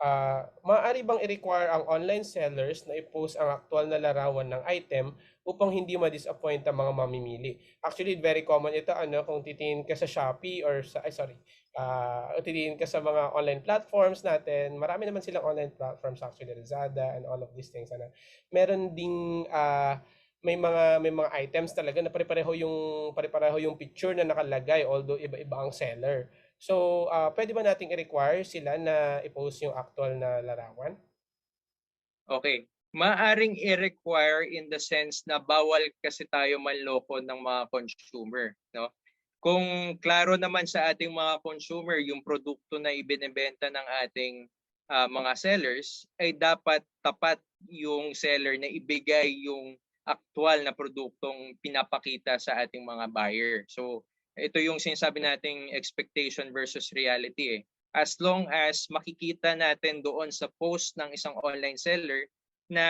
ah, maaari bang i-require ang online sellers na i-post ang aktual na larawan ng item upang hindi ma-disappoint ang mga mamimili? Actually, very common ito ano kung titingin ka sa Shopee or sa ay sorry, ah titingin ka sa mga online platforms natin. Marami naman silang online platforms actually, Lazada and all of these things ano. Meron ding ah, may mga may mga items talaga na pare-pareho yung pare-pareho yung picture na nakalagay although iba-iba ang seller. So, ah pwede ba nating i-require sila na i-post yung aktual na larawan? Okay. Maaring i-require in the sense na bawal kasi tayo manloko ng mga consumer, no? Kung klaro naman sa ating mga consumer yung produkto na ibinebenta ng ating ah, mga sellers, ay dapat tapat yung seller na ibigay yung aktual na produktong pinapakita sa ating mga buyer. So, ito yung sinasabi nating expectation versus reality eh. As long as makikita natin doon sa post ng isang online seller na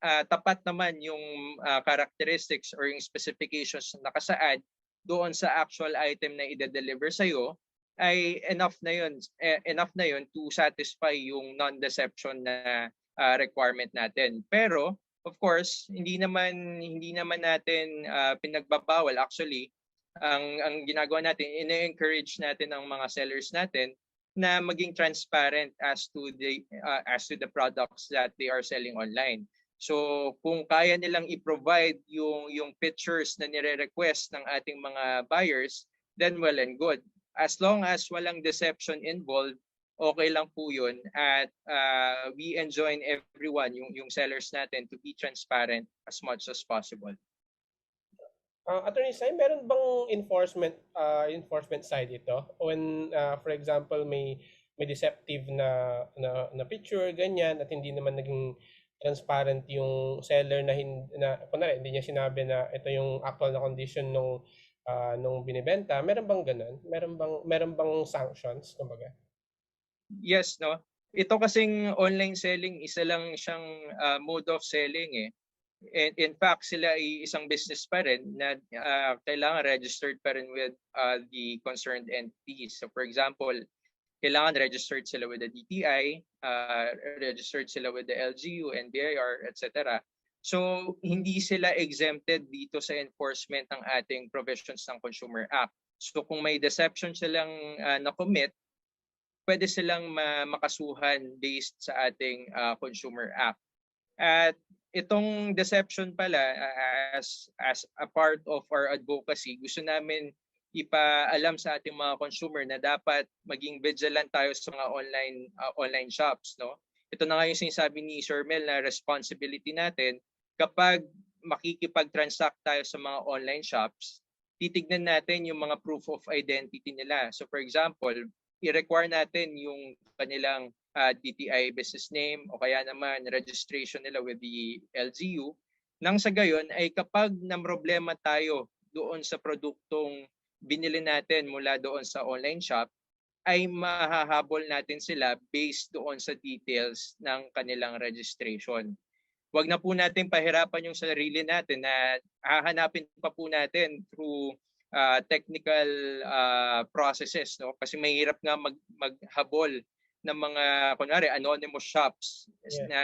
ah, tapat naman yung ah, characteristics or yung specifications na nakasaad doon sa actual item na ide-deliver sa iyo ay enough na yun eh, enough na yun to satisfy yung non-deception na ah, requirement natin. Pero of course, hindi naman hindi naman natin ah, pinagbabawal actually ang ang ginagawa natin ine-encourage natin ang mga sellers natin na maging transparent as to the uh, as to the products that they are selling online. So kung kaya nilang i-provide yung yung pictures na nire-request ng ating mga buyers, then well and good. As long as walang deception involved, okay lang po 'yun at uh, we enjoin everyone yung yung sellers natin to be transparent as much as possible. Uh, Attorney Sai, meron bang enforcement uh, enforcement side ito? When uh, for example may may deceptive na, na na picture ganyan at hindi naman naging transparent yung seller na hindi na kunwari, hindi niya sinabi na ito yung actual na condition nung uh, nung binebenta. Meron bang ganun? Meron bang meron bang sanctions kumbaga? Yes, no. Ito kasing online selling isa lang siyang uh, mode of selling eh in, in fact, sila ay isang business pa rin na uh, kailangan registered pa rin with uh, the concerned entities. So for example, kailangan registered sila with the DTI, uh, registered sila with the LGU, NBIR, etc. So hindi sila exempted dito sa enforcement ng ating provisions ng Consumer Act. So kung may deception silang uh, na-commit, pwede silang makasuhan based sa ating uh, Consumer Act. At itong deception pala as as a part of our advocacy, gusto namin ipaalam sa ating mga consumer na dapat maging vigilant tayo sa mga online uh, online shops, no? Ito na nga yung sinasabi ni Sir Mel na responsibility natin kapag makikipag-transact tayo sa mga online shops, titignan natin yung mga proof of identity nila. So for example, i-require natin yung kanilang uh, DTI business name o kaya naman registration nila with the LGU. Nang sa gayon ay kapag problema tayo doon sa produktong binili natin mula doon sa online shop, ay mahahabol natin sila based doon sa details ng kanilang registration. Huwag na po natin pahirapan yung sarili natin na hahanapin pa po natin through uh, technical uh, processes no kasi mahirap nga mag maghabol ng mga kunwari anonymous shops yeah. na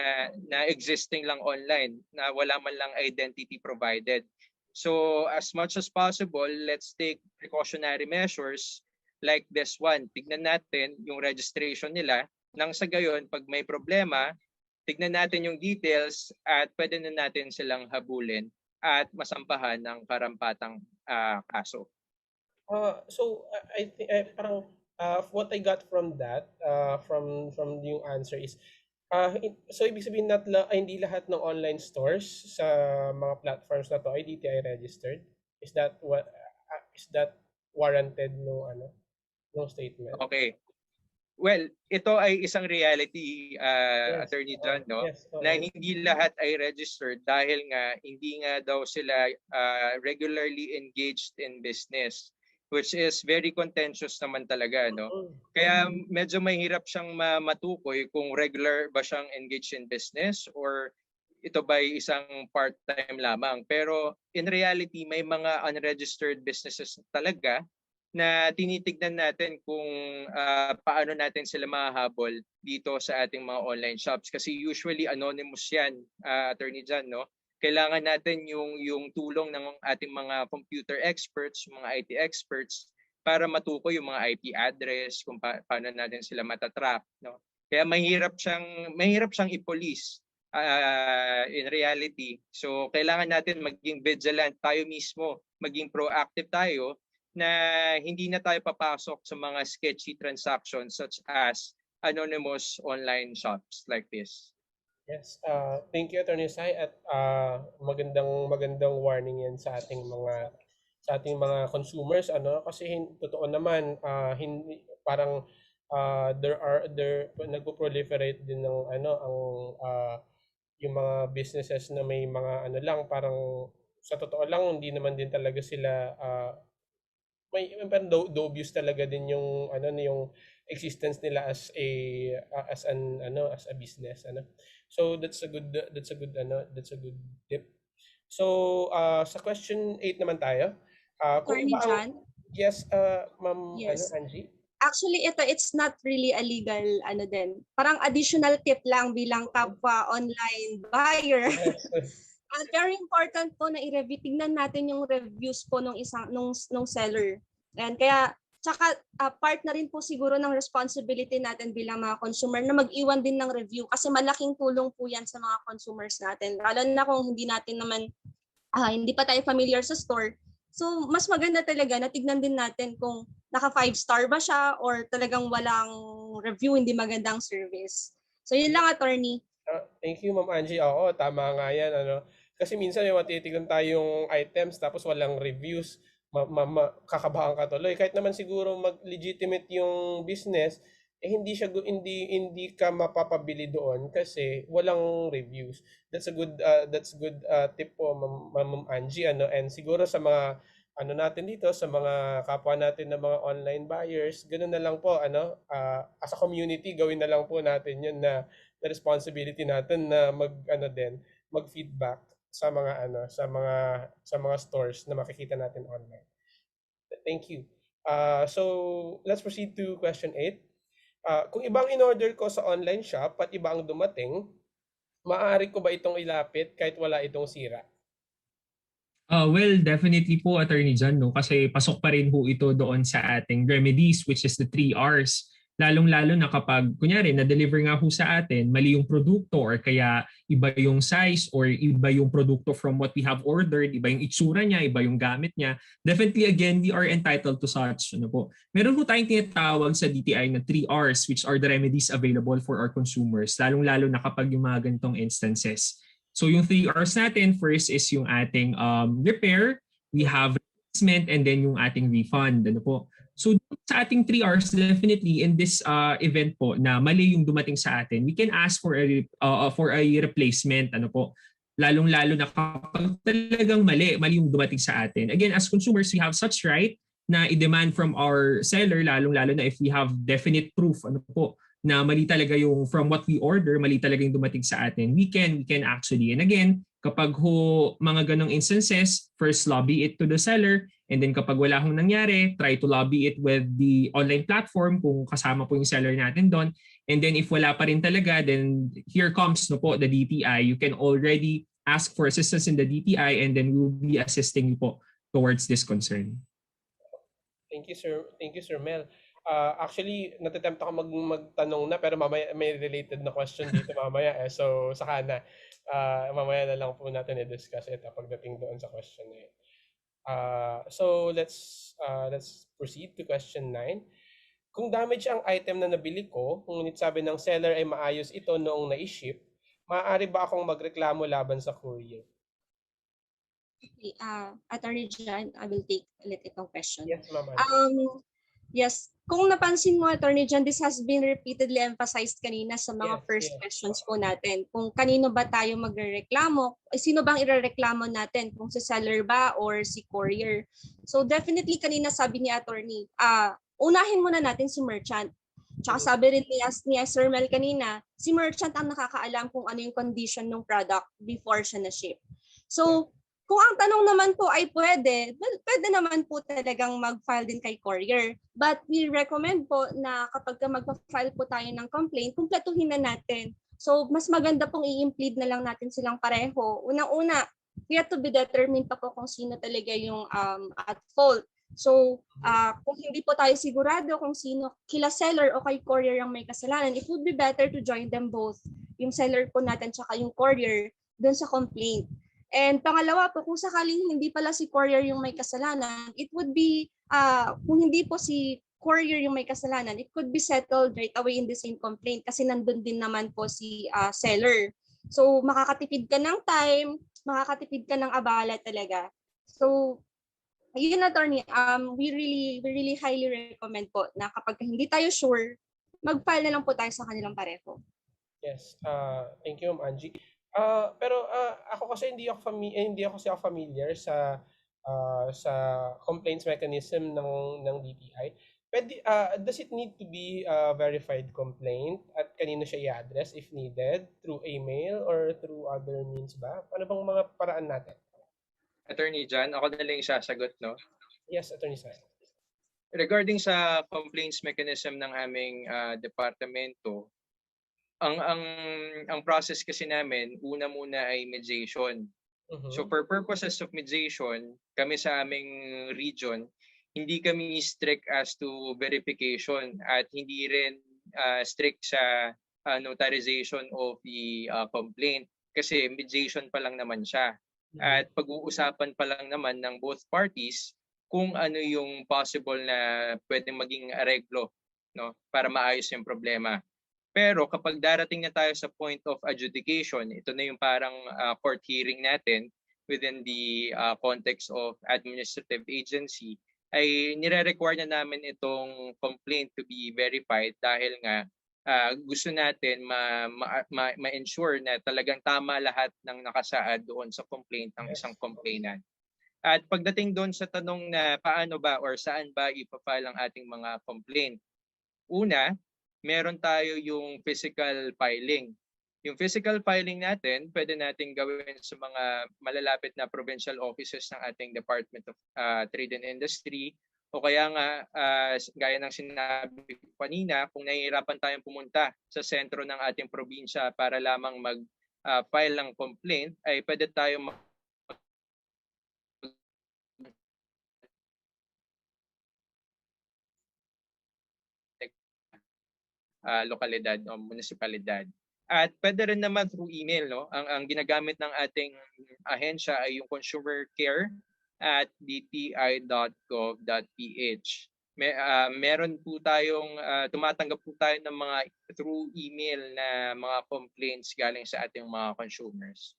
na existing lang online na wala man lang identity provided. So as much as possible, let's take precautionary measures like this one. Tignan natin yung registration nila nang sa gayon pag may problema, tignan natin yung details at pwede na natin silang habulin at masampahan ng karampatang uh, kaso. Uh, so I think uh, parang uh, what I got from that, uh, from from yung answer is, uh, so ibig sabihin not la, ay, hindi lahat ng online stores sa mga platforms na to ay DTI registered. Is that what uh, is that warranted no ano no statement? Okay. Well, ito ay isang reality, uh, yes. Attorney John, no? Yes. Okay. Na hindi lahat ay registered dahil nga hindi nga daw sila uh, regularly engaged in business which is very contentious naman talaga no? Kaya medyo mahirap siyang matukoy kung regular ba siyang engaged in business or ito ba isang part-time lamang. Pero in reality may mga unregistered businesses talaga na tinitignan natin kung ah, paano natin sila mahahabol dito sa ating mga online shops. Kasi usually anonymous yan ah, attorney Jan no kailangan natin yung yung tulong ng ating mga computer experts mga IT experts para matukoy yung mga IP address kung pa- paano natin sila matatrack no kaya mahirap siyang mahirap siyang i-police ah, in reality so kailangan natin maging vigilant tayo mismo maging proactive tayo na hindi na tayo papasok sa mga sketchy transactions such as anonymous online shops like this. Yes, uh, thank you Attorney Sai at uh, magandang magandang warning 'yan sa ating mga sa ating mga consumers ano? Kasi hin, totoo naman uh, hindi parang uh, there are there nagpo-proliferate din ng ano ang uh, yung mga businesses na may mga ano lang parang sa totoo lang hindi naman din talaga sila uh, may parang do- dubious talaga din yung ano yung existence nila as a uh, as an ano as a business ano so that's a good that's a good ano that's a good tip so uh, sa question 8 naman tayo uh, kung Attorney ang- John, yes uh, ma'am Yes. ano Angie actually ito it's not really a legal ano din. Parang additional tip lang bilang kapwa online buyer. yes. Uh, very important po na i-review. Tignan natin yung reviews po nung isang nung nung seller. And kaya tsaka ah, part na rin po siguro ng responsibility natin bilang mga consumer na mag-iwan din ng review kasi malaking tulong po yan sa mga consumers natin. Lalo na kung hindi natin naman ah, hindi pa tayo familiar sa store. So mas maganda talaga na tignan din natin kung naka five star ba siya or talagang walang review, hindi magandang service. So yun lang attorney. Ah, thank you Ma'am Angie oo tama nga yan ano kasi minsan may matitigan tayong items tapos walang reviews ma, ma, ma- kakabahan ka tuloy. Kahit naman siguro mag legitimate yung business eh hindi siya hindi hindi ka mapapabili doon kasi walang reviews. That's a good uh, that's good uh, tip po Ma'am, Ma'am Angie. Ano and siguro sa mga ano natin dito sa mga kapwa natin na mga online buyers ganoon na lang po ano uh, as a community gawin na lang po natin yun na na responsibility natin na mag ano din mag-feedback sa mga ano sa mga sa mga stores na makikita natin online. Thank you. Uh, so let's proceed to question 8. Uh, kung ibang in-order ko sa online shop at iba ang dumating, maaari ko ba itong ilapit kahit wala itong sira? Uh, well, definitely po, Attorney John, no? kasi pasok pa rin po ito doon sa ating remedies, which is the 3 Rs. Lalong-lalo na kapag, kunyari, na-deliver nga po sa atin, mali yung produkto or kaya iba yung size or iba yung produkto from what we have ordered, iba yung itsura niya, iba yung gamit niya. Definitely, again, we are entitled to such. Ano po. Meron po tayong tinatawag sa DTI na 3 Rs, which are the remedies available for our consumers, lalong-lalo na kapag yung mga ganitong instances. So yung 3 Rs natin, first is yung ating um, repair, we have replacement, and then yung ating refund. Ano po. So sa ating 3 Rs, definitely in this uh, event po na mali yung dumating sa atin, we can ask for a, re- uh, for a replacement. Ano po. Lalong-lalo na kapag talagang mali, mali yung dumating sa atin. Again, as consumers, we have such right na i-demand from our seller, lalong-lalo na if we have definite proof, ano po, na mali talaga yung from what we order, mali talaga yung dumating sa atin, we can, we can actually. And again, kapag ho mga ganong instances, first lobby it to the seller, and then kapag wala hong nangyari, try to lobby it with the online platform kung kasama po yung seller natin doon. And then if wala pa rin talaga, then here comes no po the DTI. You can already ask for assistance in the DTI and then we will be assisting you po towards this concern. Thank you sir. Thank you sir Mel. Uh, actually, natatempt ako mag magtanong na pero mamaya may related na question dito mamaya eh. So saka uh, mamaya na lang po natin i-discuss ito pagdating doon sa question na yun. Uh, so let's uh, let's proceed to question 9. Kung damage ang item na nabili ko, ngunit sabi ng seller ay maayos ito noong na-ship, maaari ba akong magreklamo laban sa courier? Okay, uh, Attorney John, I will take ulit itong question. Yes, ma'am. Um, yes, kung napansin mo, Attorney John, this has been repeatedly emphasized kanina sa mga Yes, first yes. questions po natin. Kung kanino ba tayo magrereklamo, eh, sino bang irereklamo natin? Kung si seller ba or si courier? So definitely kanina sabi ni Attorney, ah unahin muna natin si merchant. Tsaka sabi rin ni, ni Sir Mel kanina, si merchant ang nakakaalam kung ano yung condition ng product before siya na-ship. So, kung ang tanong naman po ay pwede, well, pwede naman po talagang mag-file din kay courier. But we recommend po na kapag ka mag-file po tayo ng complaint, kumpletuhin na natin. So, mas maganda pong i-implead na lang natin silang pareho. Unang-una, yet to be determined pa po kung sino talaga yung um, at fault. So, ah, kung hindi po tayo sigurado kung sino kila seller o kay courier ang may kasalanan, it would be better to join them both, yung seller po natin tsaka yung courier, dun sa complaint. And pangalawa po, kung sakaling hindi pala si courier yung may kasalanan, it would be, ah, kung hindi po si courier yung may kasalanan, it could be settled right away in the same complaint kasi nandun din naman po si ah, seller. So makakatipid ka ng time, makakatipid ka ng abala talaga. So yun attorney, um, we really, we really highly recommend po na kapag hindi tayo sure, mag-file na lang po tayo sa kanilang pareho. Yes. Uh, thank you, Ma'am Angie. Ah, pero ah, ako kasi hindi ako fami- eh, hindi ako kasi ako familiar sa ah, sa complaints mechanism ng ng DTI. Pwede, ah, does it need to be a verified complaint at kanino siya i-address if needed through email or through other means ba? Ano bang mga paraan natin? Attorney John, ako na lang yung sasagot, no? Yes, Attorney Sai. regarding sa complaints mechanism ng aming ah, departamento, ang ang ang process kasi namin una muna ay mediation. Mhm. So for purposes of mediation, kami sa aming region, hindi kami strict as to verification at hindi rin ah, strict sa ah, notarization of the ah, complaint kasi mediation pa lang naman siya at pag-uusapan pa lang naman ng both parties kung ano yung possible na pwedeng maging areglo no para maayos yung problema. Pero kapag darating na tayo sa point of adjudication, ito na yung parang ah, court hearing natin within the ah, context of administrative agency, ay nire-require na namin itong complaint to be verified dahil nga ah, gusto natin ma- ma- ma- ma-ensure na talagang tama lahat ng nakasaad doon sa complaint ng isang complainant. At pagdating doon sa tanong na paano ba or saan ba ipafile ang ating mga complaint. Una, meron tayo yung physical filing. Yung physical filing natin, pwede natin gawin sa mga malalapit na provincial offices ng ating Department of ah, Trade and Industry o kaya nga, ah, s- gaya ng sinabi ko kanina, kung nahihirapan tayong pumunta sa sentro ng ating probinsya para lamang mag-file ng complaint, ay pwede tayong ah, lokalidad o munisipalidad. At pwede rin naman through email, no? Ang ang ginagamit ng ating ahensya ay yung consumer care at dti.gov.ph. May ah, meron po tayong ah, tumatanggap po tayo ng mga through email na mga complaints galing sa ating mga consumers.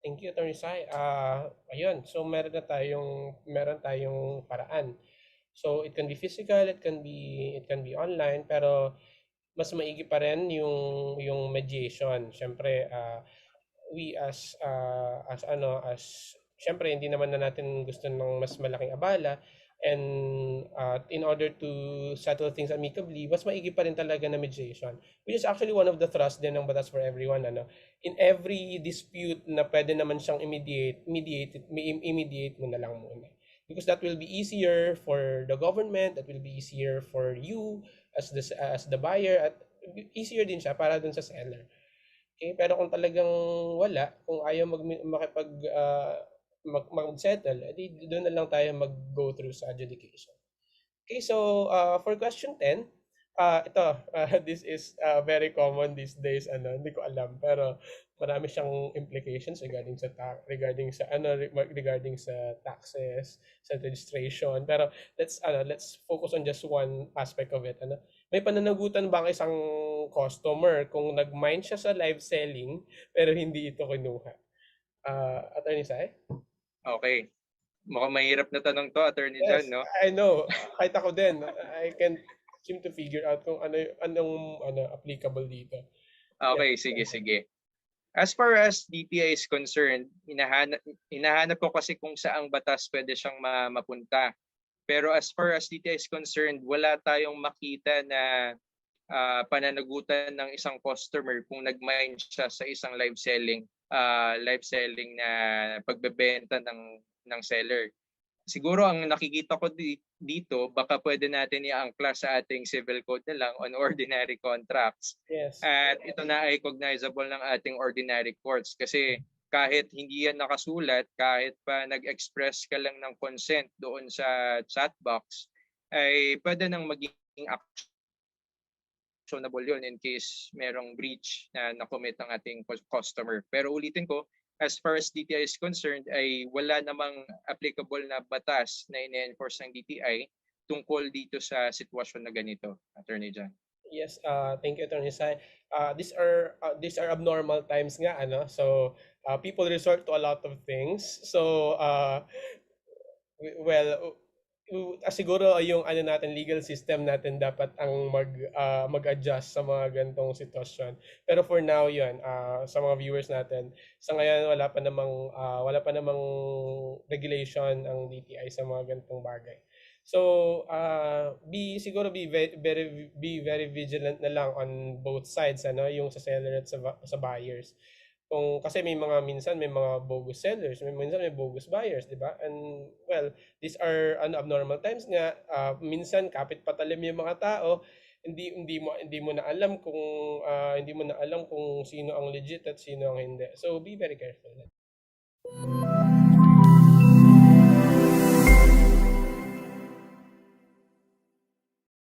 Thank you, Attorney Sai. Ah, ayun. So meron na tayong meron tayong paraan. So it can be physical, it can be it can be online, pero mas maigi pa rin yung yung mediation. Syempre, ah, we as ah, as ano as syempre hindi naman na natin gusto ng mas malaking abala and ah, in order to settle things amicably, mas maigi pa rin talaga na mediation. Which is actually one of the thrust din ng Batas for Everyone ano in every dispute na pwede naman siyang immediate, mediate, immediate mo na lang muna. Because that will be easier for the government, that will be easier for you as the as the buyer at easier din siya para dun sa seller. Okay, pero kung talagang wala, kung ayaw mag makipag ah, mag, mag-settle, edi doon na lang tayo mag-go through sa adjudication. Okay, so uh, for question 10, ah ito, ah, this is ah, very common these days, ano, hindi ko alam, pero marami siyang implications regarding sa ta- regarding sa ano re- regarding sa taxes, sa registration. Pero let's ano, let's focus on just one aspect of it, ano. May pananagutan ba ang isang customer kung nag-mine siya sa live selling pero hindi ito kinuha? Ah, Attorney Sai? Okay. Mukhang mahirap na tanong to, Attorney Yes, John, no? I know. Kahit ako din. I can seem to figure out kung ano anong ano applicable dito. Okay, sige, sige. As far as DTI is concerned, hinahanap, hinahanap ko kasi kung saang batas pwede siyang ma- mapunta. Pero as far as DTI is concerned, wala tayong makita na ah, pananagutan ng isang customer kung nag-mine siya sa isang live selling ah, live selling na pagbebenta ng ng seller. Siguro ang nakikita ko di, dito, baka pwede natin i-angkla sa ating civil code na lang on ordinary contracts. Yes. At ito na ay cognizable ng ating ordinary courts kasi kahit hindi yan nakasulat, kahit pa nag-express ka lang ng consent doon sa chat box, ay pwede nang maging actionable yun in case merong breach na nakomit ng ating cus- customer. Pero ulitin ko, as far as DTI is concerned, ay wala namang applicable na batas na ine-enforce ng DTI tungkol dito sa sitwasyon na ganito, Attorney John. Yes, uh, thank you, Attorney Sai. Uh, these are uh, these are abnormal times nga, ano? So, uh, people resort to a lot of things. So, uh, well, uh, siguro yung ano natin legal system natin dapat ang mag uh, mag-adjust sa mga gantong sitwasyon. Pero for now, 'yun, uh, sa mga viewers natin, sa ngayon wala pa namang uh, wala pa namang regulation ang DTI sa mga gantong bagay. So, uh, be siguro be ve- very be very vigilant na lang on both sides ano, yung sa seller at sa, sa buyers. Kung kasi may mga minsan may mga bogus sellers, may minsan may bogus buyers, 'di ba? And well, these are ano abnormal times nga. Uh, minsan kapit patalim yung mga tao, hindi hindi mo hindi mo na alam kung ah, hindi mo na alam kung sino ang legit at sino ang hindi. So be very careful.